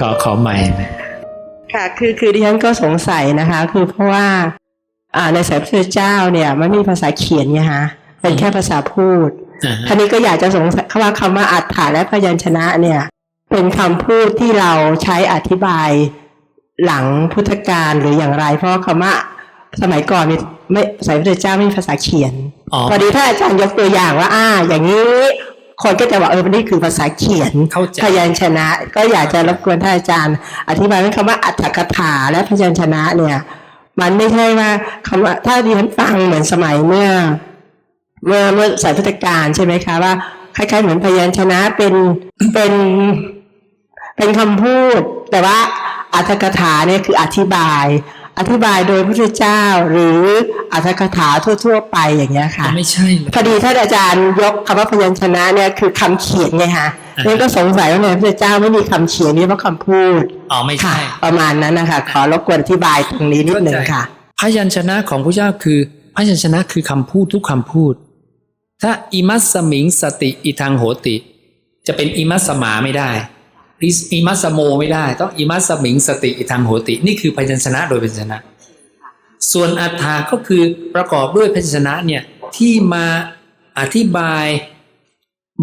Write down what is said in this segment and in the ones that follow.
ขอขอใหม่นะค่ะคือคือดิฉันก็สงสัยนะคะ คือเพราะว่า อ่าในสายพระพุทธเจ้าเนี่ยมันไม่มีภาษาเขียนไงฮะเป็นแค่ภาษาพูดอ่าทีนี้ก็อยากจะสงสัยว่าคำว่าอัฏฐาและพยัญชนะเนี่ย เป็นคำพูดที่เราใช้อธิบายหลังพุทธกาลหรืออย่างไร เพราะคำว่าสมัยก่อนมีไม่สายพระพุทธเจ้าไม่มีภาษาเขียนอ๋อพอดีถ้าอาจารย์ยกตัวอย่างว่า อ่า อย่างนี้ คนก็จะบอกเออนี่คือภาษาเขียนเข้าใจพยัญชนะ ก็อยากจะรบกวนท่านอาจารย์ อธิบายว่าคำว่าอัตถกถาและพยัญชนะเนี่ย มันไม่ใช่ว่าคำว่าถ้าดิฉันฟังเหมือนสมัยเมื่อ เมื่อเมื่อสายพุทธกาลใช่ไหมคะว่าคล้ายๆเหมือนพยัญชนะเป็นเป็นเป็นคำพูด แต่ว่าอัตถกถาเนี่ยคืออธิบาย อธิบายโดยพระพุทธเจ้า หรืออัตถกถาทั่ว ๆ ไปอย่างเงี้ยค่ะ ไม่ใช่เลย พอดีท่านอาจารย์ยกคำว่าพยัญชนะเนี่ยคือคำเขียนไงฮะอ่า นี่ก็สงสัยว่าในพระพุทธเจ้าไม่มีคำเขียนนี่เพราะคำพูดอ๋อไม่ค่ะ ใช่ ประมาณนั้นนะคะขอรบกวนอธิบายตรงนี้นิดหนึ่งค่ะ พยัญชนะของพระเจ้าคือ พยัญชนะคือคำพูดทุกคำพูด ถ้าอิมัสสมิงสติอิทังโหติ จะเป็นอิมัสสมาไม่ได้ อิมัสสโมไม่ได้ ต้องอิมัสสมิงสติอิทังโหติ นี่คือพยัญชนะโดยพยัญชนะ ส่วนอัฏฐาก็คือประกอบด้วยพยัญชนะเนี่ยที่มาอธิบาย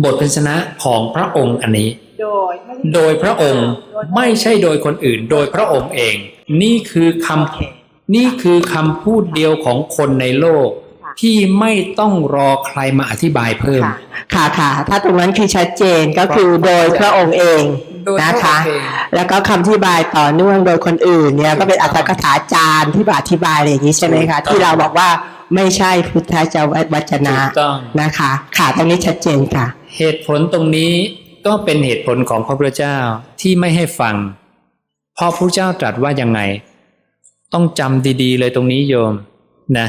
บทพยัญชนะของพระองค์อันนี้ โดยโดยพระองค์ไม่ใช่โดยคนอื่น โดยพระองค์เอง นี่คือคำนี่คือคำพูดเดียวของคนในโลกที่ไม่ต้องรอใครมาอธิบายเพิ่ม ค่ะค่ะค่ะถ้าตรงนั้นคือชัดเจนก็คือโดยพระองค์เอง โดยพระนะองคะค์เองแล้วก็คำที่บายต่อเนื่องโดยคนอื่นเนี่ยก็เป็นอัตถกถาจารย์ที่อธิบายอะไรอย่างนี้ใช่ไหมคะ ที่เราบอกว่าไม่ใช่พุทธเจ้าวัจนะถูกต้องนะคะ ค่ะตรงนี้ชัดเจนค่ะ เหตุผลตรงนี้ก็เป็นเหตุผลของพระพุทธเจ้าที่ไม่ให้ฟังเพราะพระเจ้าตรัสว่ายังไง ต้องจำดีๆ เลยตรงนี้โยมนะ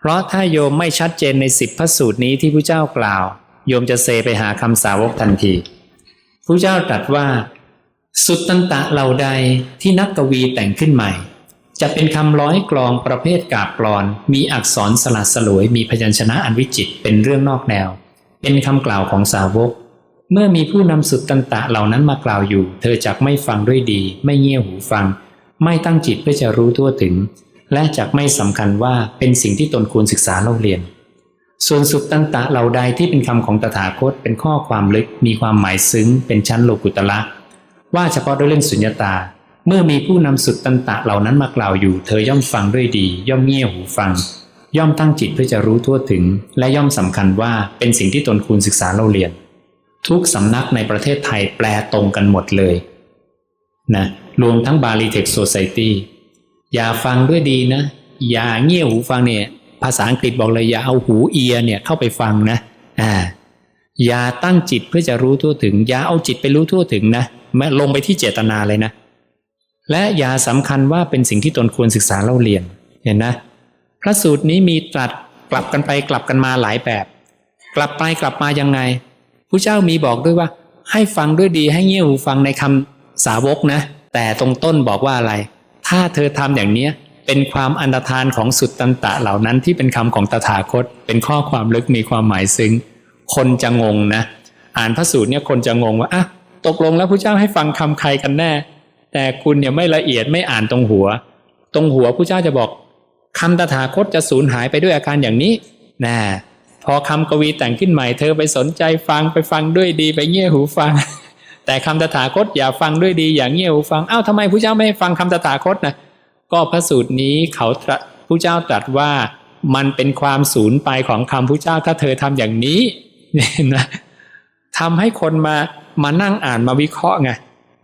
เพราะถ้าโยมไม่ชัดเจนในสิบพระสูตรนี้ที่พระเจ้ากล่าว โยมจะเซไปหาคำสาวกทันที พระเจ้าตรัสว่า สุตตันตะเหล่าใดที่นักกวีแต่งขึ้นใหม่ จะเป็นคำร้อยกลองประเภทกาบกลอน มีอักษรสลัดสลวยมีพยัญชนะอันวิจิตเป็นเรื่องนอกแนว เป็นคำกล่าวของสาวก เมื่อมีผู้นำสุดตันตะเหล่านั้นมากล่าวอยู่ เธอจักไม่ฟังด้วยดี ไม่เงี่ยหูฟัง ไม่ตั้งจิตเพื่อจะรู้ทั่วถึง และจักไม่สำคัญว่าเป็นสิ่งที่ตนควรศึกษาเล่าเรียน ส่วนสุดตันตะเหล่าใดที่เป็นคำของตถาคตเป็นข้อความลึกมีความหมายซึ้งเป็นชั้นโลกุตละว่าเฉพาะด้วยเรื่องสุญญตา เมื่อมีผู้นำสุดตันตะเหล่านั้นมากล่าวอยู่ เธอย่อมฟังด้วยดี ย่อมเงี่ยหูฟัง ย่อมตั้งจิตเพื่อจะรู้ทั่วถึง และย่อมสำคัญว่าเป็นสิ่งที่ตนควรศึกษาเล่าเรียน ทุกสำนักในประเทศไทยแปลตรงกันหมดเลยนะรวมทั้งบาลีเทคโซไซตี้อย่าฟังด้วยดีนะ อย่าเงี่ยหูฟังเนี่ย ภาษาอังกฤษบอกเลยอย่าเอาหูเอียเนี่ยเข้าไปฟังนะอ่าอย่าตั้งจิตเพื่อจะรู้ทั่วถึง อย่าเอาจิตไปรู้ทั่วถึงนะแม้ลงไปที่เจตนาเลยนะ และอย่าสำคัญว่าเป็นสิ่งที่ตนควรศึกษาเล่าเรียนเห็นนะพระสูตรนี้มีตรัสกลับกันไปกลับกันมาหลายแบบ กลับไปกลับมายังไงผู้เจ้ามีบอกด้วยว่า ให้ฟังด้วยดีให้เงี่ยหูฟังในคำสาวกนะ แต่ตรงต้นบอกว่าอะไร ถ้าเธอทำอย่างเนี้ย เป็นความอันตรธานของสุดตันตะเหล่านั้นที่เป็นคำของตถาคต เป็นข้อความลึกมีความหมายซึ้ง คนจะงงนะ อ่านพระสูตรเนี่ยคนจะงงว่าอะตกลงแล้วพระเจ้าให้ฟังคำใครกันแน่ แต่คุณเนี่ยไม่ละเอียดไม่อ่านตรงหัว ตรงหัวพระเจ้าจะบอกคำตถาคตจะสูญหายไปด้วยอาการอย่างนี้นะพอคำกวีแต่งขึ้นใหม่เธอไปสนใจฟังไปฟังด้วยดีไปเงี่ยหูฟัง แต่คำตถาคตอย่าฟังด้วยดีอย่างเงี่ยหูฟังอ้าวทำไมพระเจ้าไม่ให้ฟังคำตถาคตนะ ก็พระสูตรนี้เขาตรัสพระเจ้าตรัสว่ามันเป็นความสูญไปของคำพระเจ้าถ้าเธอทำอย่างนี้เนี่ยนะทำให้คนมามานั่งอ่านมาวิเคราะห์ไง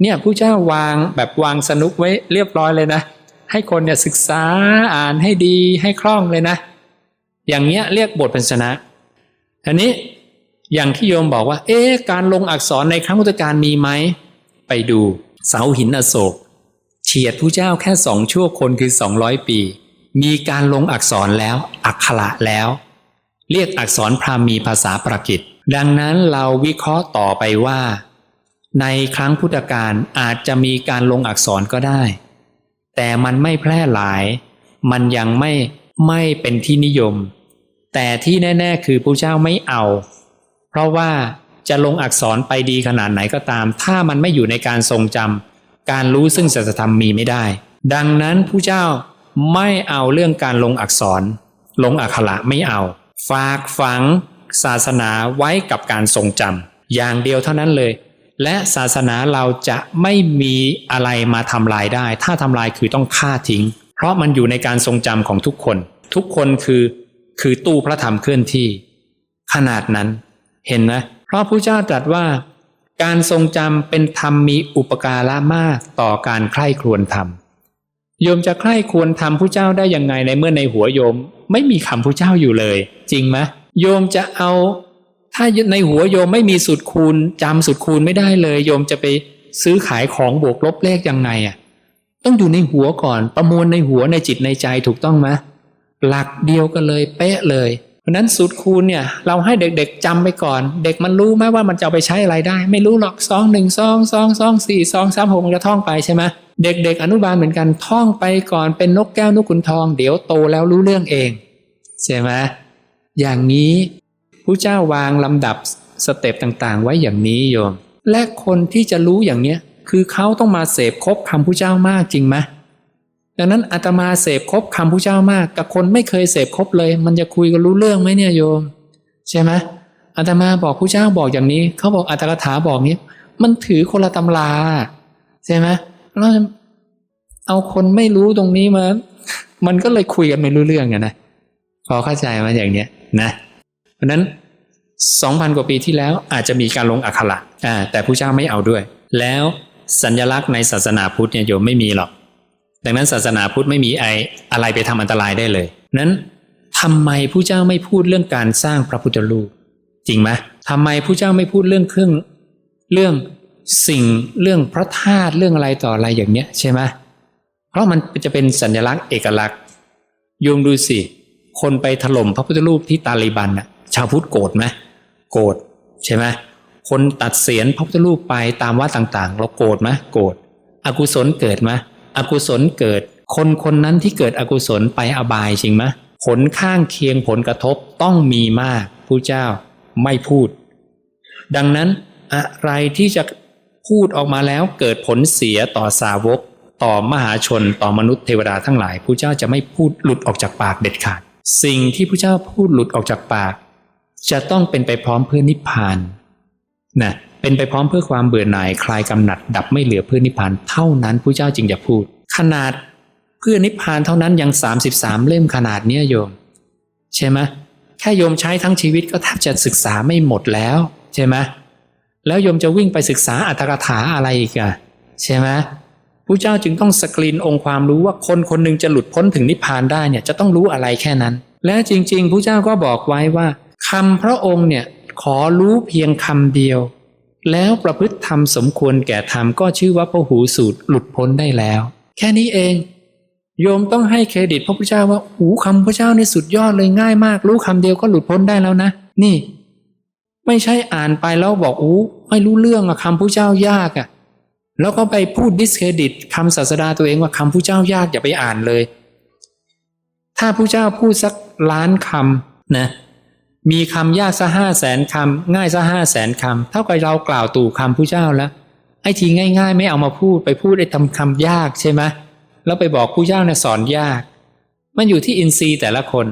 เนี่ยพระเจ้าวางแบบวางสนุกไว้เรียบร้อยเลยนะ ให้คนเนี่ยศึกษาอ่านให้ดีให้คล่องเลยนะ อย่างเงี้ยเรียกบทพันชนะอันนี้อย่างที่โยมบอกว่า เอ๊ะการลงอักษรในครั้งพุทธกาลมีไหมไปดูเสาหินอโศก ฉียดผู้เจ้าแค่สองชั่วคนคือสองร้อยปี มีการลงอักษรแล้ว อักขระแล้ว เรียกอักษรพราหมีภาษาปรกิตดังนั้นเราวิเคราะห์ต่อไปว่า ในครั้งพุทธกาลอาจจะมีการลงอักษรก็ได้ แต่มันไม่แพร่หลาย มันยังไม่ไม่เป็นที่นิยม แต่ที่แน่ ๆ คือพระเจ้าไม่เอา เพราะว่าจะลงอักษรไปดีขนาดไหนก็ตาม ถ้ามันไม่อยู่ในการทรงจำ การรู้ซึ่งสัจธรรมมีไม่ได้ ดังนั้นผู้เจ้าไม่เอาเรื่องการลงอักษร ลงอักขระไม่เอา ฝากฝังศาสนาไว้กับการทรงจำอย่างเดียวเท่านั้นเลย และศาสนาเราจะไม่มีอะไรมาทำลายได้ ถ้าทำลายคือต้องฆ่าทิ้ง เพราะมันอยู่ในการทรงจำของทุกคน ทุกคนคือคือตู้พระธรรมเคลื่อนที่ ขนาดนั้น เห็นไหมเพราะพระเจ้าตรัสว่า การทรงจำเป็นธรรมมีอุปการะมากต่อการใคร่ครวญธรรมโยมจะใคร่ควรทำผู้เจ้าได้ยังไงในเมื่อในหัวโยม ไม่มีคำผู้เจ้าอยู่เลย จริงไหมโยมจะเอา ถ้าในหัวโยมไม่มีสุดคูณจำสุดคูณไม่ได้เลย โยมจะไปซื้อขายของบวกลบเลขยังไงอะต้องอยู่ในหัวก่อนประมวลในหัวในจิตในใจถูกต้องไหมหลักเดียวกันเลย เป๊ะเลย เพราะนั้นสูตรคูณเนี่ยเราให้เด็กๆจำไปก่อน เด็กมันรู้ไหมว่ามันจะเอาไปใช้อะไรได้ ไม่รู้หรอกสองหนึ่งสองสองสองสี่สองสามหกมันจะท่องไปใช่ไหมเด็กๆ อนุบาลเหมือนกันท่องไปก่อนเป็นนกแก้วนกขุนทอง เดี๋ยวโตแล้วรู้เรื่องเองใช่ไหมอย่างนี้ผู้เจ้าวางลำดับสเต็ปต่างๆ ไว้อย่างนี้โยม และคนที่จะรู้อย่างเนี้ยคือเขาต้องมาเสพครบคำผู้เจ้ามากจริงไหม ดังนั้นอาตมาเสพครบคำผู้เจ้ามากกับคนไม่เคยเสพครบเลย มันจะคุยกันรู้เรื่องไหมเนี่ยโยม ใช่ไหมอาตมาบอกผู้เจ้าบอกอย่างนี้เขาบอกอัตถกถาบอกนี้ มันถือคนละตำราใช่ไหมเราเอาคนไม่รู้ตรงนี้มา มันก็เลยคุยกันไม่รู้เรื่องอะนะพอเข้าใจมาอย่างเนี้ยนะ เพราะนั้นสองพันกว่าปีที่แล้วอาจจะมีการลงอักขระแต่ผู้เจ้าไม่เอาด้วย แล้วสัญลักษณ์ในศาสนาพุทธเนี่ยโยมไม่มีหรอก ดังนั้นศาสนาพุทธไม่มีไออะไรไปทำอันตรายได้เลย นั้นทำไมผู้เจ้าไม่พูดเรื่องการสร้างพระพุทธรูป จริงไหมทำไมผู้เจ้าไม่พูดเรื่องเครื่องเรื่องสิ่งเรื่องพระธาตุเรื่องอะไรต่ออะไรอย่างเนี้ยใช่ไหมเพราะมันจะเป็นสัญลักษณ์เอกลักษณ์โยมดูสิคนไปถล่มพระพุทธรูปที่ตาลีบันน่ะ ชาวพุทธโกรธไหมโกรธใช่ไหมคนตัดเสียนพระพุทธรูปไปตามวัดต่างๆ เราโกรธไหมโกรธอกุศลเกิดไหม อกุศลเกิด คนคนนั้นที่เกิดอกุศลไปอบายจริงไหมผลข้างเคียงผลกระทบต้องมีมากผู้เจ้าไม่พูด ดังนั้นอะไรที่จะพูดออกมาแล้วเกิดผลเสียต่อสาวก ต่อมหาชนต่อมนุษย์เทวดาทั้งหลายผู้เจ้าจะไม่พูดหลุดออกจากปากเด็ดขาด สิ่งที่ผู้เจ้าพูดหลุดออกจากปาก จะต้องเป็นไปพร้อมเพื่อนิพพานนะ เป็นไปพร้อมเพื่อความเบื่อหน่ายคลายกำหนัด ดับไม่เหลือเพื่อนิพพานเท่านั้นผู้เจ้าจึงจะพูด ขนาดเพื่อนิพพานเท่านั้นยัง 33 เล่มขนาดเนี้ยโยม ใช่ไหมแค่โยมใช้ทั้งชีวิตก็แทบจะศึกษาไม่หมดแล้วใช่ไหมแล้วโยมจะวิ่งไปศึกษาอัตถกถาอะไรอีกอะใช่ไหมผู้เจ้าจึงต้องสกรีนองค์ความรู้ว่าคนคนหนึ่งจะหลุดพ้นถึงนิพพานได้เนี่ยจะต้องรู้อะไรแค่นั้น และจริง ๆ ผู้เจ้าก็บอกไว้ว่าคำพระองค์เนี่ยขอรู้เพียงคำเดียว แล้วประพฤติธรรมสมควรแก่ธรรมก็ชื่อว่าพหูสูตรหลุดพ้นได้แล้ว แค่นี้เอง โยมต้องให้เครดิตพระพุทธเจ้าว่าหูคำพระเจ้านี่สุดยอดเลยง่ายมาก รู้คำเดียวก็หลุดพ้นได้แล้วนะ นี่ ไม่ใช่อ่านไปแล้วบอกอู้ไม่รู้เรื่องอะคำพระเจ้ายากอะแล้วก็ไปพูดดิสเครดิตคำศาสดาตัวเองว่าคำพระเจ้ายากอย่าไปอ่านเลย ถ้าพระเจ้าพูดสักล้านคำนะ มีคำยากซะห้าแสนคำง่ายซะห้าแสนคำเท่ากับเรากล่าวตู่คำพระเจ้าแล้วไอ้ทีง่าย ๆ ไม่เอามาพูดไปพูดไอ้ทำคำยากใช่ไหมแล้วไปบอกผู้เจ้าเนี่ยสอนยาก มันอยู่ที่อินทรีย์แต่ละคน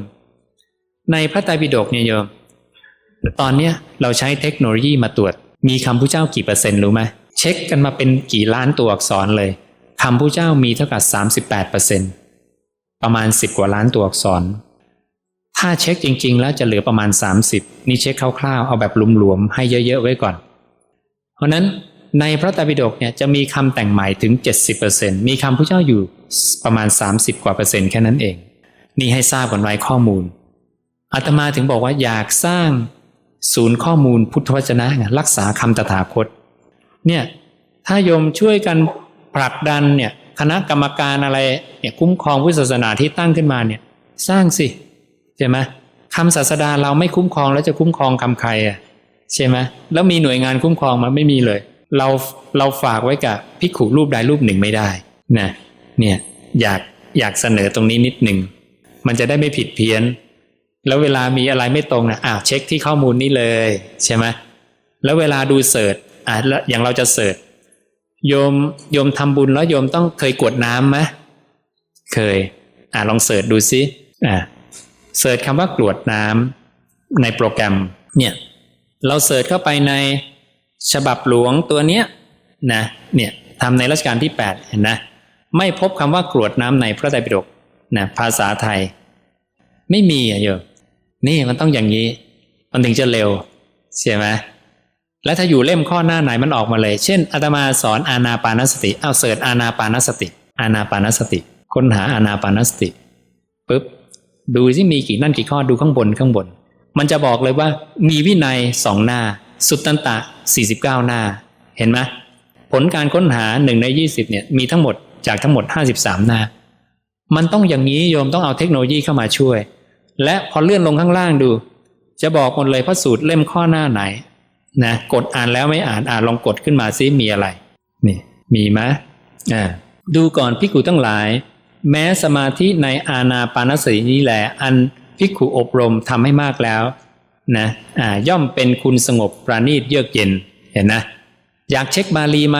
ในพระไตรปิฎกเนี่ยโยมตอนเนี้ยเราใช้เทคโนโลยีมาตรวจ มีคำผู้เจ้ากี่เปอร์เซ็นต์รู้ไหมเช็คกันมาเป็นกี่ล้านตัวอักษรเลยคำผู้เจ้ามีเท่ากับสามสิบแปดเปอร์เซ็นประมาณสิบกว่าล้านตัวอักษร ถ้าเช็คจริง ๆ แล้วจะเหลือประมาณสามสิบนี่เช็คคร่าวๆ เอาแบบหลวมๆ ให้เยอะ ๆ ไว้ก่อน เพราะนั้นในพระไตรปิฎกเนี่ยจะมีคำแต่งใหม่ถึง 70%มีคำพระเจ้าอยู่ประมาณ 30 กว่าเปอร์เซ็นต์แค่นั้นเอง นี่ให้ทราบกันไว้ข้อมูลอาตมาถึงบอกว่าอยากสร้างศูนย์ข้อมูลพุทธวจนะรักษาคำตถาคตเนี่ยถ้าโยมช่วยกันผลักดันเนี่ยคณะกรรมการอะไรเนี่ยคุ้มครองพุทธศาสนาที่ตั้งขึ้นมาเนี่ยสร้างสิ ช่ไหมคำศาสดาเราไม่คุ้มครองแล้วจะคุ้มครองคำใครอะใช่ไหมแล้วมีหน่วยงานคุ้มครองมาไม่มีเลย เราเราฝากไว้กับพิกขุรูปใดรูปหนึ่งไม่ได้นะเนี่ยอยากอยากเสนอตรงนี้นิดหนึ่งมันจะได้ไม่ผิดเพี้ยน แล้วเวลามีอะไรไม่ตรงนะอ้าวเช็คที่ข้อมูลนี้เลยใช่ไหมแล้วเวลาดูเสิร์ชอะอย่างเราจะเสิร์ชโยมโยมทำบุญแล้วโยมต้องเคยกวดน้ำไหมเคย อ่าลองเสิร์ชดูซิอ่า เสิร์ชคำว่ากรวดน้ำในโปรแกรมเนี่ยเราเสิร์ชเข้าไปในฉบับหลวงตัวเนี้ยนะเนี่ยทำในรัชกาลที่ 8 เห็นนะไม่พบคำว่ากรวดน้ำในพระไตรปิฎกนะภาษาไทย ไม่มีอะโยมนี่มันต้องอย่างนี้ มันถึงจะเร็วใช่ไหมแล้วถ้าอยู่เล่มข้อหน้าไหนมันออกมาเลย เช่นอาตมาสอนอานาปานสติเอาเสิร์ชอานาปานสติ อานาปานสติ ค้นหาอานาปานสติปุ๊บ ดูที่มีกี่นั่นกี่ข้อดูข้างบนข้างบน มันจะบอกเลยว่า มีวินัยสองหน้า สุตตันตะ 49 หน้า เห็นไหมผลการค้นหาหนึ่งใน 20เนี่ยมีทั้งหมดจากทั้งหมด 53 หน้า มันต้องอย่างนี้โยมต้องเอาเทคโนโลยีเข้ามาช่วย และพอเลื่อนลงข้างล่างดู จะบอกหมดเลยพระสูตรเล่มข้อหน้าไหนนะกดอ่านแล้วไม่อ่านอ่านลองกดขึ้นมาซิมีอะไร นี่ มีไหมอ่าดูก่อนพิกุทั้งหลาย แม้สมาธิในอาณาปานสตินี้แหละอันพิกุอบรมทำให้มากแล้วนะอ่าย่อมเป็นคุณสงบประณีตเยือกเย็นเห็นนะ อยากเช็คบาลีไหม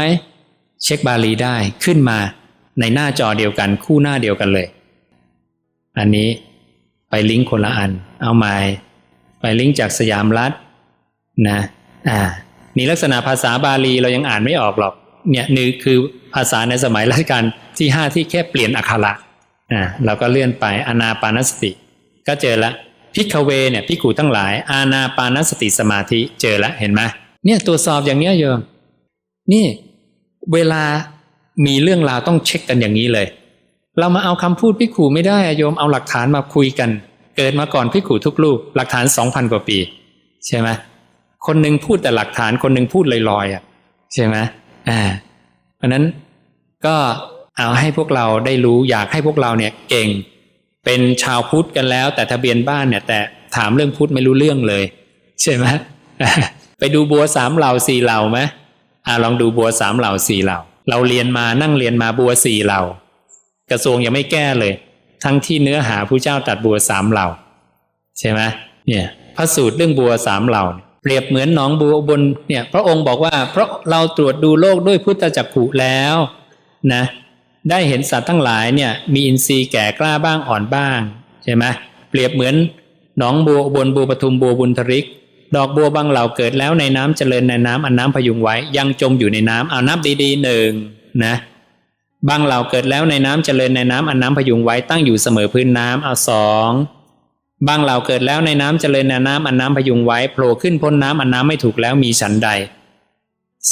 เช็คบาลีได้ขึ้นมาในหน้าจอเดียวกันคู่หน้าเดียวกันเลย อันนี้ไปลิงก์คนละอัน เอาใหม่ไปลิงก์จากสยามรัฐนะอ่านี่ลักษณะภาษาบาลีเรายังอ่านไม่ออกหรอกเนี่ยนี่คือภาษาในสมัยรัชกาล ที่ห้าที่แค่เปลี่ยนอักขระอ่าเราก็เลื่อนไปอนาปานสติ ก็เจอละพิกเวเนี่ยพิกูทั้งหลาย อาณาปานสติสมาธิเจอละเห็นไหมเนี่ยตรวจสอบอย่างเนี้ยโยมนี่เวลามีเรื่องราวต้องเช็คกันอย่างนี้เลย เรามาเอาคำพูดพิขูไม่ได้อะโยมเอาหลักฐานมาคุยกัน เกิดมาก่อนพิขูทุกรูปหลักฐานสองพันกว่าปี ใช่ไหมคนหนึ่งพูดแต่หลักฐานคนหนึ่งพูดลอยๆอะใช่ไหมอ่าเพราะนั้นก็ เอาให้พวกเราได้รู้อยากให้พวกเราเนี่ยเก่ง เป็นชาวพุทธกันแล้ว แต่ทะเบียนบ้านเนี่ย แต่ถามเรื่องพุทธไม่รู้เรื่องเลย ใช่ไหมไปดูบัวสามเหล่าสี่เหล่าไหมอ่าลองดูบัวสามเหล่าสี่เหล่า เราเรียนมานั่งเรียนมาบัวสี่เหล่า กระทรวงยังไม่แก้เลย ทั้งที่เนื้อหาผู้เจ้าตัดบัวสามเหล่า ใช่ไหมเนี่ยพระสูตรเรื่องบัวสามเหล่าเปรียบเหมือนหนองบัวบนเนี่ย พระองค์บอกว่าเพราะเราตรวจดูโลกด้วยพุทธจักขุแล้วนะ ได้เห็นสัตว์ทั้งหลายเนี่ยมีอินทรีย์แก่กล้าบ้างอ่อนบ้างใช่ไหมเปรียบเหมือนหนองบัวบนบัวปทุมบัวบุญทริก ดอกบัวบางเหล่าเกิดแล้วในน้ำเจริญในน้ำอันน้ำพยุงไว้ ยังจมอยู่ในน้ำเอานับดีๆหนึ่งนะบางเหล่าเกิดแล้วในน้ำเจริญในน้ำอันน้ำพยุงไว้ตั้งอยู่เสมอพื้นน้ำเอาสองบางเหล่าเกิดแล้วในน้ำเจริญในน้ำอันน้ำพยุงไว้โผล่ขึ้นพ้นน้ำอันน้ำไม่ถูกแล้วมีฉันใด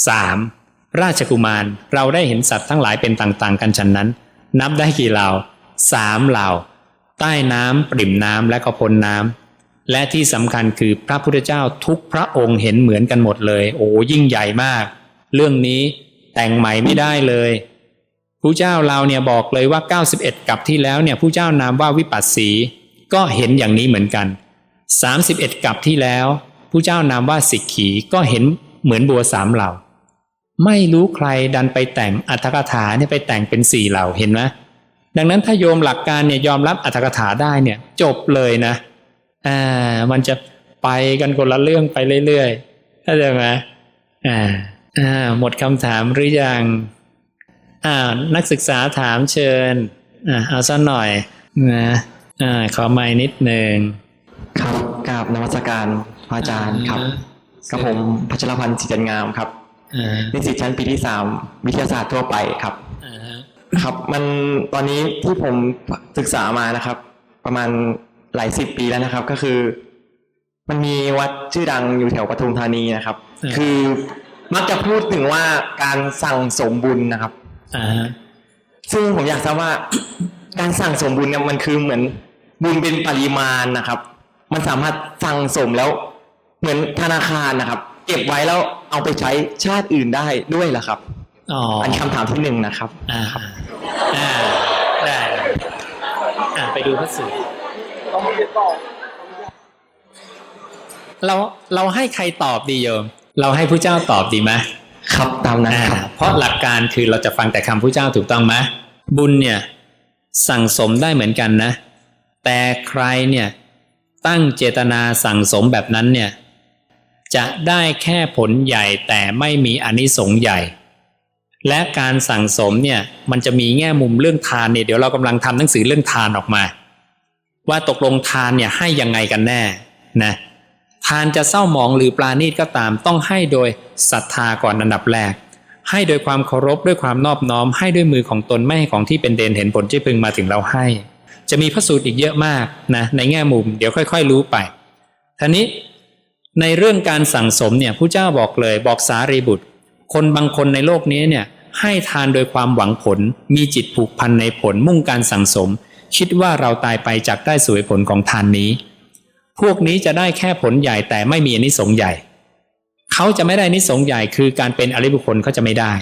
สาม ราชกุมารเราได้เห็นสัตว์ทั้งหลายเป็นต่างๆ กันฉันนั้น นับได้กี่เหล่าสามเหล่า ใต้น้ำปริ่มน้ำและก็พ้นน้ำและที่สำคัญคือพระพุทธเจ้าทุกพระองค์เห็นเหมือนกันหมดเลย โอ้ยิ่งใหญ่มาก เรื่องนี้แต่งใหม่ไม่ได้เลยผู้เจ้าเราเนี่ยบอกเลยว่า 91กับที่แล้วเนี่ยผู้เจ้านามว่าวิปัสสีก็เห็นอย่างนี้เหมือนกัน 31กับที่แล้วผู้เจ้านามว่าสิกขีก็เห็นเหมือนบัวสามเหล่า ไม่รู้ใครดันไปแต่งอัตถกถาเนี่ยไปแต่งเป็นสี่เหล่าเห็นไหมดังนั้นถ้าโยมหลักการเนี่ยยอมรับอัตถกถาได้เนี่ย จบเลยนะอ่ามันจะไปกันคนละเรื่องไปเรื่อยๆเข้าใจไหมอ่าอ่าหมดคำถามหรือยังอ่านักศึกษาถามเชิญอ่าเอาสักหน่อยนะอ่าขอไม้นิดหนึ่งครับกราบนมัสการพระอาจารย์ครับอ่ากับผมพัชรพันธ์จิตจันงามครับอ่า นิสิตชั้นปีที่สามวิทยาศาสตร์ทั่วไปครับอ่าครับมันตอนนี้ที่ผมศึกษามานะครับ ประมาณหลายสิบปีแล้วนะครับ ก็คือ มันมีวัดชื่อดังอยู่แถวปทุมธานีนะครับ คือมักจะพูดถึงว่าการสั่งสมบุญนะครับอ่าซึ่งผมอยากทราบว่าการสั่งสมบุญเนี่ยมันคือเหมือนบุญเป็นปริมาณนะครับ มันสามารถสั่งสมแล้ว เหมือนธนาคารนะครับ เก็บไว้แล้ว เอาไปใช้ชาติอื่นได้ด้วยเหรอครับอ๋ออันคำถามที่หนึ่งนะครับ อ่าอ่าได้อ่าไปดูพระสูตรเราเราให้ใครตอบดีโยม เราให้ผู้เจ้าตอบดีไหม ครับตามนั้นอ่าครับ เพราะหลักการคือเราจะฟังแต่คำผู้เจ้าถูกต้องไหมบุญเนี่ยสั่งสมได้เหมือนกันนะ แต่ใครเนี่ยตั้งเจตนาสั่งสมแบบนั้นเนี่ย จะได้แค่ผลใหญ่แต่ไม่มีอนิสงส์ใหญ่ และการสั่งสมเนี่ยมันจะมีแง่มุมเรื่องทานเนี่ยเดี๋ยวเรากำลังทำหนังสือเรื่องทานออกมา ว่าตกลงทานเนี่ยให้ยังไงกันแน่นะทานจะเศร้าหมองหรือปราณีตก็ตามต้องให้โดยศรัทธาก่อนอันดับแรก ให้โดยความเคารพด้วยความนอบน้อม ให้ด้วยมือของตนไม่ให้ของที่เป็นเดนเห็นผลที่พึงมาถึงเราให้ จะมีพระสูตรอีกเยอะมากนะในแง่มุม เดี๋ยวค่อย ๆ รู้ไปท่านี้ ในเรื่องการสั่งสมเนี่ยผู้เจ้าบอกเลยบอกสารีบุตร คนบางคนในโลกนี้เนี่ยให้ทานโดยความหวังผล มีจิตผูกพันในผลมุ่งการสั่งสม คิดว่าเราตายไปจากได้สวยผลของทานนี้ พวกนี้จะได้แค่ผลใหญ่แต่ไม่มีอนิสงส์ใหญ่ เขาจะไม่ได้นิสงส์ใหญ่คือการเป็นอริบุคคลเขาจะไม่ได้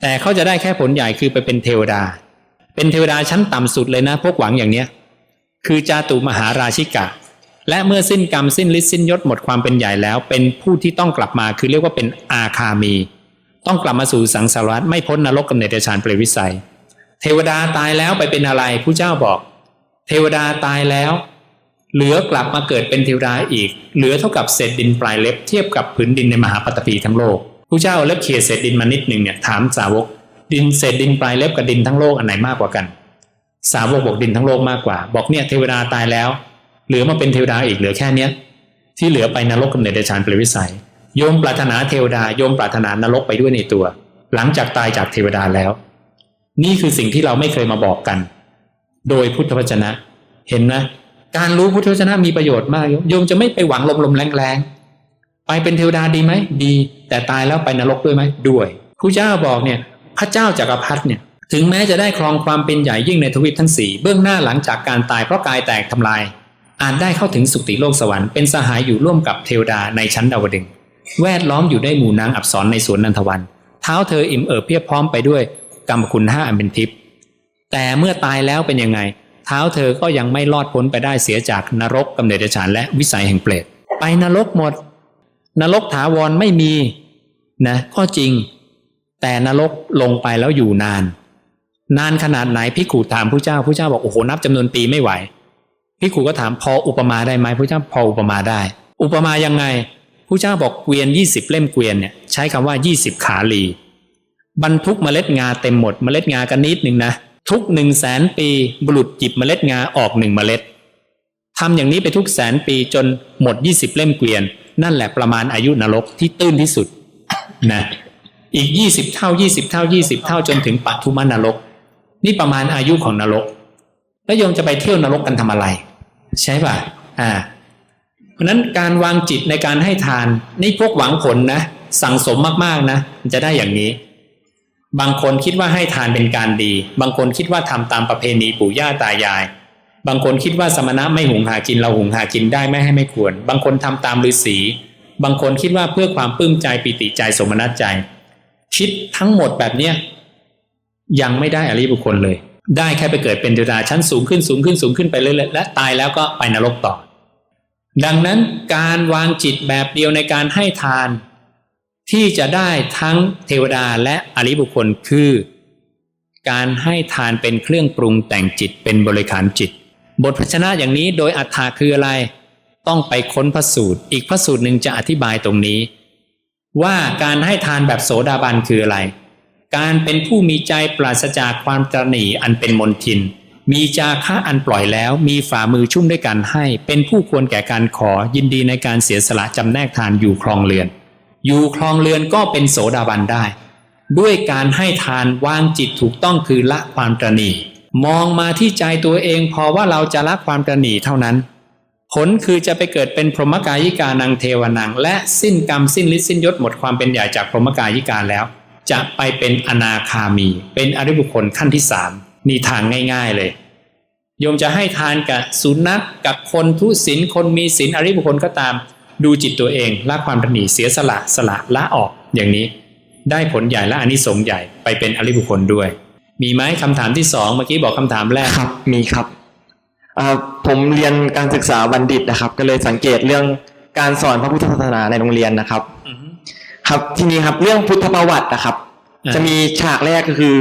แต่เขาจะได้แค่ผลใหญ่คือไปเป็นเทวดา เป็นเทวดาชั้นต่ำสุดเลยนะ พวกหวังอย่างเนี้ยคือจาตุมหาราชิกะ และเมื่อสิ้นกรรมสิ้นฤทธิ์สิ้นยศหมดความเป็นใหญ่แล้ว เป็นผู้ที่ต้องกลับมาคือเรียกว่าเป็นอาคามี ต้องกลับมาสู่สังสารวัฏไม่พ้นนรกกำเนิดเดชานเปรตวิสัย เทวดาตายแล้วไปเป็นอะไรผู้เจ้าบอก เทวดาตายแล้ว เหลือกลับมาเกิดเป็นเทวดาอีก เหลือเท่ากับเศษดินปลายเล็บเทียบกับผืนดินในมหาปัตตภีทั้งโลกผู้เจ้าเล็บเขียเศษดินมานิดหนึ่งเนี่ยถามสาวก ดินเศษดินปลายเล็บกับดินทั้งโลกอันไหนมากกว่ากัน สาวกบอกดินทั้งโลกมากกว่า บอกเนี่ยเทวดาตายแล้ว เหลือมาเป็นเทวดาอีกเหลือแค่เนี้ย ที่เหลือไปนรกกำเนิดเดชานเปรวิสัย โยมปรารถนาเทวดาโยมปรารถนานรกไปด้วยในตัว หลังจากตายจากเทวดาแล้ว นี่คือสิ่งที่เราไม่เคยมาบอกกัน โดยพุทธวจนะ เห็นไหมการรู้พุทธวจนะมีประโยชน์มากโยมจะไม่ไปหวังลมๆแรงๆไปเป็นเทวดาดีไหมดี แต่ตายแล้วไปนรกด้วยไหมด้วยผู้เจ้าบอกเนี่ย พระเจ้าจักรพรรดิเนี่ยถึงแม้จะได้ครองความเป็นใหญ่ยิ่งในทวีปทั้งสี่เบื้องหน้าหลังจากการตายเพราะกายแตกทำลาย อาจได้เข้าถึงสุติโลกสวรรค์เป็นสหายอยู่ร่วมกับเทวดาในชั้นดาวดึงส์แวดล้อมอยู่ได้หมู่นางอับสรในสวนนันทวัน เท้าเธออิ่มเอิบเพียบพร้อมไปด้วยกรรมคุณห้าอันเป็นทิพย์แต่เมื่อตายแล้วเป็นยังไง เท้าเธอก็ยังไม่รอดพ้นไปได้เสียจากนรกกำเนิดเดชานและวิสัยแห่งเปรตไปนรกหมด นรกถาวรไม่มีนะก็จริง แต่นรกลงไปแล้วอยู่นาน นานขนาดไหนพิกูถามผู้เจ้าผู้เจ้าบอกโอ้โหนับจำนวนปีไม่ไหว พิกูก็ถามพออุปมาได้ไหมผู้เจ้าพออุปมาได้ อุปมายังไงผู้เจ้าบอกเกวียนยี่สิบเล่มเกวียนเนี่ยใช้คำว่ายี่สิบขาลี บรรทุกเมล็ดงาเต็มหมด เมล็ดงากันนิดหนึ่งนะทุกหนึ่งแสนปีบุรุษหยิบเมล็ดงาออกหนึ่งเมล็ดทำอย่างนี้ไปทุกแสนปีจนหมดยี่สิบเล่มเกวียน นั่นแหละประมาณอายุนรกที่ตื้นที่สุดนะอีกยี่สิบเท่ายี่สิบเท่ายี่สิบเท่าจนถึงปัทุมนรก นี่ประมาณอายุของนรก แล้วโยมจะไปเที่ยวนรกกันทำอะไร ใช่ป่ะอ่าเพราะนั้นการวางจิตในการให้ทาน นี่พวกหวังผลนะสั่งสมมากๆนะจะได้อย่างนี้ บางคนคิดว่าให้ทานเป็นการดี บางคนคิดว่าทำตามประเพณีปู่ย่าตายาย บางคนคิดว่าสมณะไม่หุงหากินเราหุงหากินได้ไม่ให้ไม่ควร บางคนทำตามฤาษีบางคนคิดว่าเพื่อความปลื้มใจปิติใจสมนัตใจ คิดทั้งหมดแบบเนี้ยยังไม่ได้อริบุคคลเลย ได้แค่ไปเกิดเป็นเทวดาชั้นสูงขึ้นสูงขึ้นสูงขึ้นไปเรื่อยๆและตายแล้วก็ไปนรกต่อ ดังนั้นการวางจิตแบบเดียวในการให้ทาน ที่จะได้ทั้งเทวดาและอริบุคคลคือ การให้ทานเป็นเครื่องปรุงแต่งจิตเป็นบริขารจิต บทพชนะอย่างนี้โดยอัฏฐาคืออะไร ต้องไปค้นพระสูตร อีกพระสูตรหนึ่งจะอธิบายตรงนี้ ว่าการให้ทานแบบโสดาบันคืออะไร การเป็นผู้มีใจปราศจากความตรณีอันเป็นมนทิน มีจาคะอันปล่อยแล้ว มีฝ่ามือชุ่มด้วยการให้ เป็นผู้ควรแก่การขอยินดีในการเสียสละจำแนกทานอยู่ครองเรือน อยู่ครองเรือนก็เป็นโสดาบันได้ ด้วยการให้ทานวางจิตถูกต้องคือละความตรณีมองมาที่ใจตัวเองพอว่าเราจะละความตรณีเท่านั้น ผลคือจะไปเกิดเป็นพรหมกายิกานังเทวนัง และสิ้นกรรมสิ้นฤทธิ์สิ้นยศหมดความเป็นใหญ่จากพรหมกายิกาแล้ว จะไปเป็นอนาคามี เป็นอริบุคคลขั้นที่สามนี่ทางง่ายๆเลยโยมจะให้ทานกับสุนัขกับคนทุศีลคนมีศีลอริบุคคลก็ตาม ดูจิตตัวเองละความตรณีเสียสละสละละออกอย่างนี้ ได้ผลใหญ่และอนิสงส์ใหญ่ไปเป็นอริบุคคลด้วย มีไหมคำถามที่สองเมื่อกี้บอกคำถามแรกครับ มีครับผมเรียนการศึกษาบัณฑิตนะครับ ก็เลยสังเกตเรื่องการสอนพระพุทธศาสนาในโรงเรียนนะครับ ครับทีนี้ครับเรื่องพุทธประวัตินะครับ อ่าจะมีฉากแรกก็คือ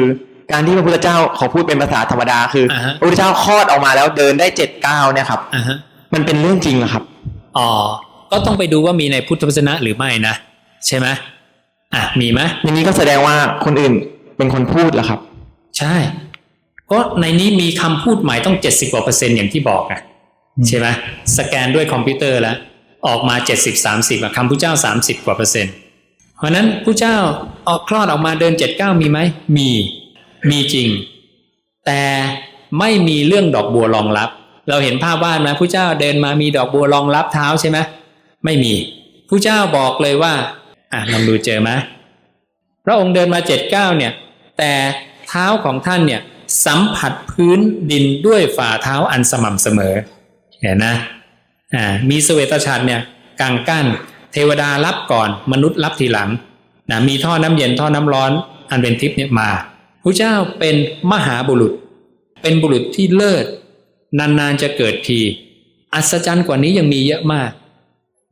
การที่พระพุทธเจ้าขอพูดเป็นภาษาธรรมดาคืออาฮะ พระพุทธเจ้าคลอดออกมาแล้วเดินได้เจ็ดก้าวเนี่ยครับ อ่าฮะมันเป็นเรื่องจริงเหรอครับ อ๋อก็ต้องไปดูว่ามีในพุทธวจนะหรือไม่นะ ใช่ไหมอะมีไหมอย่างนี้ก็แสดงว่าคนอื่นเป็นคนพูดเหรอครับ ใช่ ก็ในนี้มีคำพูดใหม่ต้อง 70กว่าเปอร์เซ็นต์อย่างที่บอกอะใช่ไหมสแกนด้วยคอมพิวเตอร์แล้ว ออกมา 70 30อะคำพุทธเจ้า 30 กว่าเปอร์เซ็นต์ เพราะนั้นผู้เจ้าออกคลอดออกมาเดิน79มีไหมมีมีจริง แต่ไม่มีเรื่องดอกบัวรองรับ เราเห็นภาพวาดไหมผู้เจ้าเดินมามีดอกบัวรองรับเท้าใช่ไหมไม่มีผู้เจ้าบอกเลยว่าอะลองดูเจอไหมพระองค์เดินมาเจ็ดเก้าเนี่ย แต่เท้าของท่านเนี่ยสัมผัสพื้นดินด้วยฝ่าเท้าอันสม่ำเสมอ เห็นนะอ่ามีสเวตฉัตรเนี่ยกางกั้น เทวดารับก่อนมนุษย์รับทีหลังนะมีท่อน้ำเย็นท่อน้ำร้อน อันเป็นทิพย์เนี่ยมาพระเจ้าเป็นมหาบุรุษ เป็นบุรุษที่เลิศ นานๆจะเกิดที อัศจรรย์กว่านี้ยังมีเยอะมาก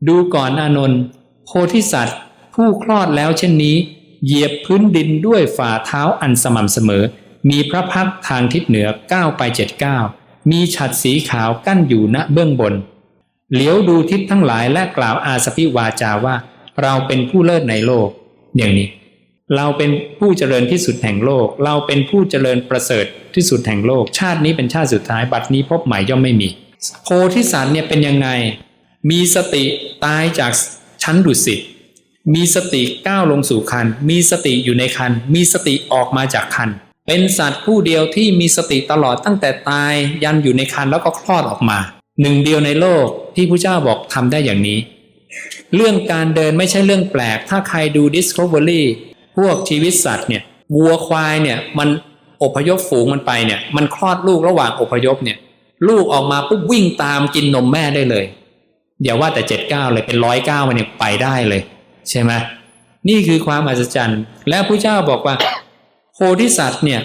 ดูก่อนอานนท์โพธิสัตว์ ผู้คลอดแล้วเช่นนี้ เหยียบพื้นดินด้วยฝ่าเท้าอันสม่ำเสมอ มีพระพักทางทิศเหนือก้าวไปเจ็ดก้าวมีฉัดสีขาวกั้นอยู่ณเบื้องบน เหลียวดูทิศทั้งหลายและกล่าวอาสพิวาจาว่า เราเป็นผู้เลิศในโลกอย่างนี้ เราเป็นผู้เจริญที่สุดแห่งโลก เราเป็นผู้เจริญประเสริฐที่สุดแห่งโลก ชาตินี้เป็นชาติสุดท้ายบัดนี้พบใหม่ย่อมไม่มี โพธิสัตว์เนี่ยเป็นยังไง มีสติตายจากชั้นดุสิตมีสติก้าวลงสู่คัน มีสติอยู่ในคัน มีสติออกมาจากคัน เป็นสัตว์ผู้เดียวที่มีสติตลอดตั้งแต่ตายยันอยู่ในคันแล้วก็คลอดออกมา หนึ่งเดียวในโลกที่พระเจ้าบอกทำได้อย่างนี้ เรื่องการเดินไม่ใช่เรื่องแปลก ถ้าใครดู Discovery พวกชีวิตสัตว์เนี่ยวัวควายเนี่ยมันอพยพฝูงมันไปเนี่ย มันคลอดลูกระหว่างอพยพเนี่ย ลูกออกมาปุ๊บวิ่งตามกินนมแม่ได้เลยอย่าว่าแต่เจ็ดเก้าเลยเป็นร้อยเก้ามันเนี่ยไปได้เลย ใช่ไหมนี่คือความอัศจรรย์ และพระเจ้าบอกว่า โพธิสัตว์เนี่ย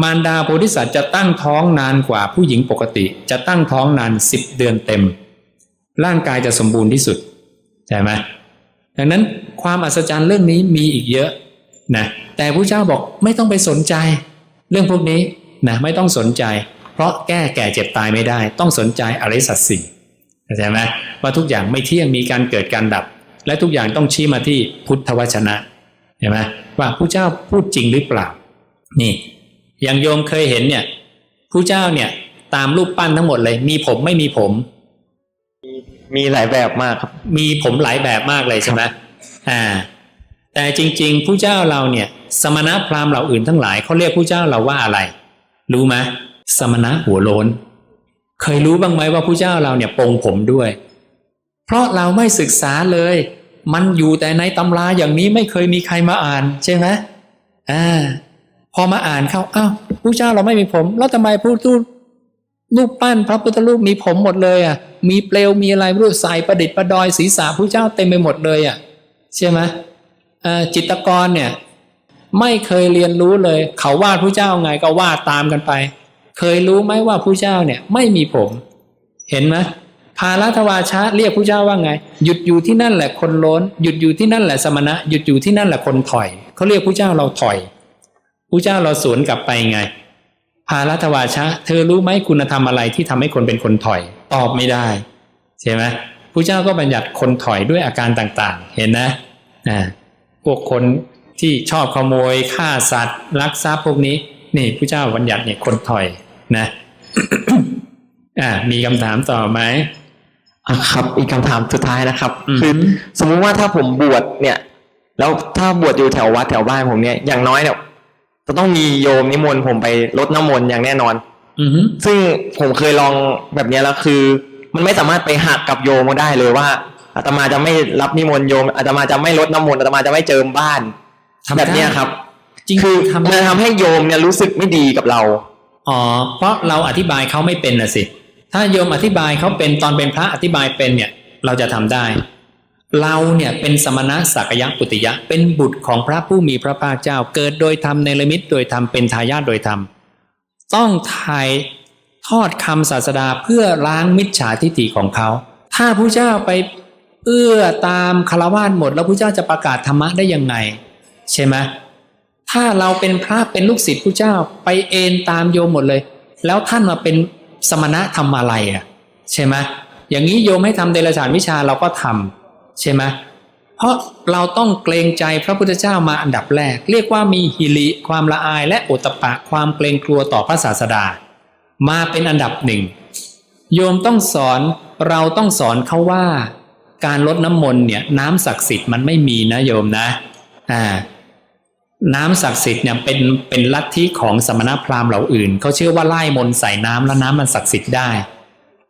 มารดาโพธิสัตว์จะตั้งท้องนานกว่าผู้หญิงปกติ จะตั้งท้องนานสิบเดือนเต็ม ร่างกายจะสมบูรณ์ที่สุดใช่ไหมดังนั้นความอัศจรรย์เรื่องนี้มีอีกเยอะนะแต่พระเจ้าบอกไม่ต้องไปสนใจ เรื่องพวกนี้นะไม่ต้องสนใจ เพราะแก้แก่เจ็บตายไม่ได้ ต้องสนใจอริสัจสี่เข้าใจไหมว่าทุกอย่างไม่เที่ยงมีการเกิดการดับ และทุกอย่างต้องชี้มาที่พุทธวจนะเห็นไหมว่าผู้เจ้าพูดจริงหรือเปล่านี่ อย่างโยมเคยเห็นเนี่ยผู้เจ้าเนี่ยตามรูปปั้นทั้งหมดเลย มีผมไม่มีผม มีหลายแบบมากครับ มีผมหลายแบบมากเลยใช่ไหมอ่า แต่จริง ๆ ผู้เจ้าเราเนี่ย สมณะพราหมณ์เหล่าอื่นทั้งหลายเขาเรียกผู้เจ้าเราว่าอะไร รู้ไหมสมณะหัวโลนเคยรู้บ้างไหมว่าผู้เจ้าเราเนี่ยปรงผมด้วย เพราะเราไม่ศึกษาเลย มันอยู่แต่ในตำราอย่างนี้ไม่เคยมีใครมาอ่านใช่ไหมอ่า พอมาอ่านเข้าอ้าวผู้เจ้าเราไม่มีผม แล้วทำไมผู้ทูตรูปปั้นพระพุทธรูปมีผมหมดเลยอะ มีเปลวมีอะไรรู้ใส่ประดิษฐ์ประดอยศีรษะผู้เจ้าเต็มไปหมดเลยอะใช่ไหมอ่อจิตรกรเนี่ยไม่เคยเรียนรู้เลย เขาวาดผู้เจ้าไงก็วาดตามกันไป เคยรู้ไหมว่าผู้เจ้าเนี่ยไม่มีผม เห็นไหมพาลัทวาชะเรียกผู้เจ้าว่าไง หยุดอยู่ที่นั่นแหละคนล้น หยุดอยู่ที่นั่นแหละสมณะ หยุดอยู่ที่นั่นแหละคนถอยเขาเรียกผู้เจ้าเราถอย ผู้เจ้าเราสวนกลับไปไง พาลัทวาชะ เธอรู้ไหมคุณธรรมอะไรที่ทำให้คนเป็นคนถอย ตอบไม่ได้ใช่ไหมผู้เจ้าก็บัญญัติคนถอยด้วยอาการต่างๆ เห็นนะอ่าพวกคนที่ชอบขโมยฆ่าสัตว์ลักทรัพย์พวกนี้ นี่ผู้เจ้าบัญญัติเนี่ยคนถอยนะอ่ามีคำถามต่อไหมอะครับอีกคำถามสุดท้ายนะครับอืมคือสมมุติว่าถ้าผมบวชเนี่ย แล้วถ้าบวชอยู่แถววัดแถวบ้านผมเนี่ยอย่างน้อยเนี่ย จะต้องมีโยมนิมนต์ผมไปรดน้ำมนต์อย่างแน่นอน อือฮึซึ่งผมเคยลองแบบเนี้ยแล้วคือ มันไม่สามารถไปหักกับโยมก็ได้เลยว่าอาตมาจะไม่รับนิมนต์โยมอาตมาจะไม่รดน้ำมนต์อาตมาจะไม่เจิมบ้านทำได้แบบเนี้ยครับจริงคือทำมันได้ทำให้โยมเนี่ยรู้สึกไม่ดีกับเราอ๋อเพราะเราอธิบายเขาไม่เป็นน่ะสิ ถ้าโยมอธิบายเขาเป็นตอนเป็นพระอธิบายเป็นเนี่ย เราจะทำได้ เราเนี่ยเป็นสมณะสักยะปุติยะ เป็นบุตรของพระผู้มีพระภาคเจ้า เกิดโดยธรรมในลมิตโดยธรรมเป็นทายาทโดยธรรม ต้องถ่ายทอดคำศาสดาเพื่อล้างมิจฉาทิฏฐิของเขา ถ้าผู้เจ้าไปเอื้อตามคารวาสหมด แล้วผู้เจ้าจะประกาศธรรมะได้ยังไง ใช่ไหมถ้าเราเป็นพระเป็นลูกศิษย์ผู้เจ้าไปเอนตามโยมหมดเลย แล้วท่านมาเป็นสมณะทำอะไรอะ ใช่ไหมอย่างนี้โยมให้ทำเดรัจฉานวิชาเราก็ทำ ใช่ไหมเพราะเราต้องเกรงใจพระพุทธเจ้ามาอันดับแรก เรียกว่ามีหิริความละอายและโอตตปะความเกรงกลัวต่อพระศาสดา มาเป็นอันดับหนึ่งโยมต้องสอนเราต้องสอนเขาว่า การลดน้ำมนต์เนี่ยน้ำศักดิ์สิทธิ์มันไม่มีนะโยมนะอ่าน้ำศักดิ์สิทธิ์เนี่ยเป็นเป็นลัทธิของสมณพราหมณ์เหล่าอื่นเขาเชื่อว่าไล่มนต์ใส่น้ำแล้วน้ำมันศักดิ์สิทธิ์ได้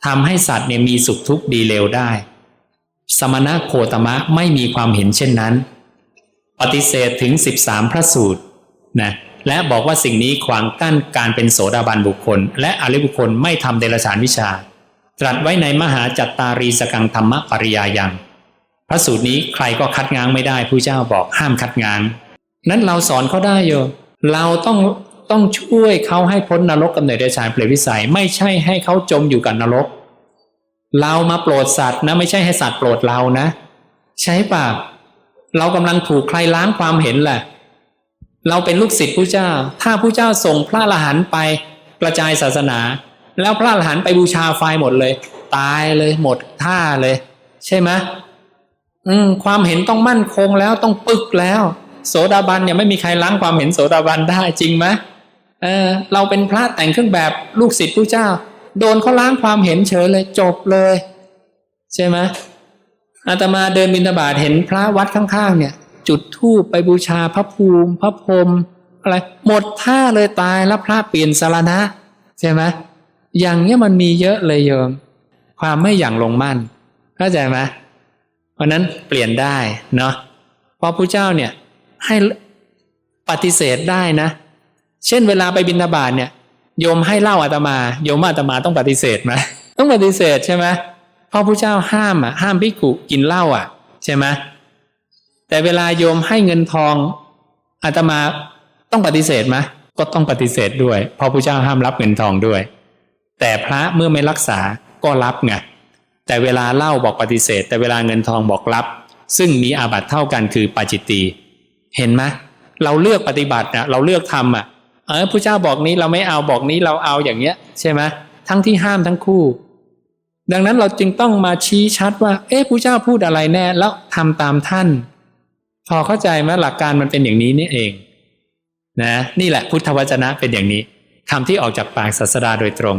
ทำให้สัตว์เนี่ยมีสุขทุกข์ดีเลวได้ สมณะโคตมะไม่มีความเห็นเช่นนั้น ปฏิเสธถึง 13 พระสูตรนะและบอกว่าสิ่งนี้ขวางกั้นการเป็นโสดาบันบุคคล และอริบุคคลไม่ทำเดรัจฉานวิชา ตรัสไว้ในมหาจัตตารีสกังธรรมปริยายัง พระสูตรนี้ใครก็คัดง้างไม่ได้ผู้เจ้าบอกห้ามคัดง้าง นั้นเราสอนเขาได้โยเราต้องต้องช่วยเขาให้พ้นนรกกำเนิดเดรัจฉานเปรตวิสัย ไม่ใช่ให้เขาจมอยู่กับนรก เรามาโปรดสัตว์นะไม่ใช่ให้สัตว์โปรดเรานะ ใช่ป่ะเรากำลังถูกใครล้างความเห็นแหละ เราเป็นลูกศิษย์ผู้เจ้า ถ้าผู้เจ้าส่งพระอรหันต์ไปกระจายศาสนา แล้วพระอรหันต์ไปบูชาไฟหมดเลย ตายเลยหมดท่าเลย ใช่ไหมอืมความเห็นต้องมั่นคงแล้วต้องปึกแล้ว โสดาบันเนี่ยไม่มีใครล้างความเห็นโสดาบันได้จริงไหมเออเราเป็นพระแต่งเครื่องแบบลูกศิษย์ผู้เจ้า โดนเขาล้างความเห็นเฉยเลยจบเลย ใช่ไหมอาตมาเดินบิณฑบาตเห็นพระวัดข้างๆ เนี่ย จุดธูปไปบูชาพระภูมิ พระพรหมอะไร หมดท่าเลยตายแล้วพระเปลี่ยนสารณะ ใช่ไหมอย่างเนี้ยมันมีเยอะเลยโยม ความไม่อย่างลงมั่นเข้าใจไหมเพราะนั้นเปลี่ยนได้เนาะเพราะพระเจ้าเนี่ยให้ปฏิเสธได้นะ เช่นเวลาไปบิณฑบาตเนี่ย โยมให้เหล้าอาตมา โยมอาตมาต้องปฏิเสธไหมต้องปฏิเสธใช่ไหมพราะพระเจ้าห้ามอะห้ามพิกุกินเหล้าอะ ใช่ไหมแต่เวลาโยมให้เงินทองอาตมาต้องปฏิเสธไหมก็ต้องปฏิเสธด้วย เพราะพระเจ้าห้ามรับเงินทองด้วย แต่พระเมื่อไม่รักษาก็รับไงแต่เวลาเหล้าบอกปฏิเสธ แต่เวลาเงินทองบอกรับ ซึ่งมีอาบัติเท่ากันคือปาจิตตีเห็นไหมเราเลือกปฏิบัตินะเราเลือกทำอะ เออพระเจ้าบอกนี้เราไม่เอาบอกนี้เราเอาอย่างเงี้ย ใช่ไหมทั้งที่ห้ามทั้งคู่ ดังนั้นเราจึงต้องมาชี้ชัดว่า เอ๊ะพระเจ้าพูดอะไรแน่แล้วทำตามท่าน พอเข้าใจไหมหลักการมันเป็นอย่างนี้นี่เอง นะ นี่แหละพุทธวจนะเป็นอย่างนี้คำที่ออกจากปากศาสดาโดยตรง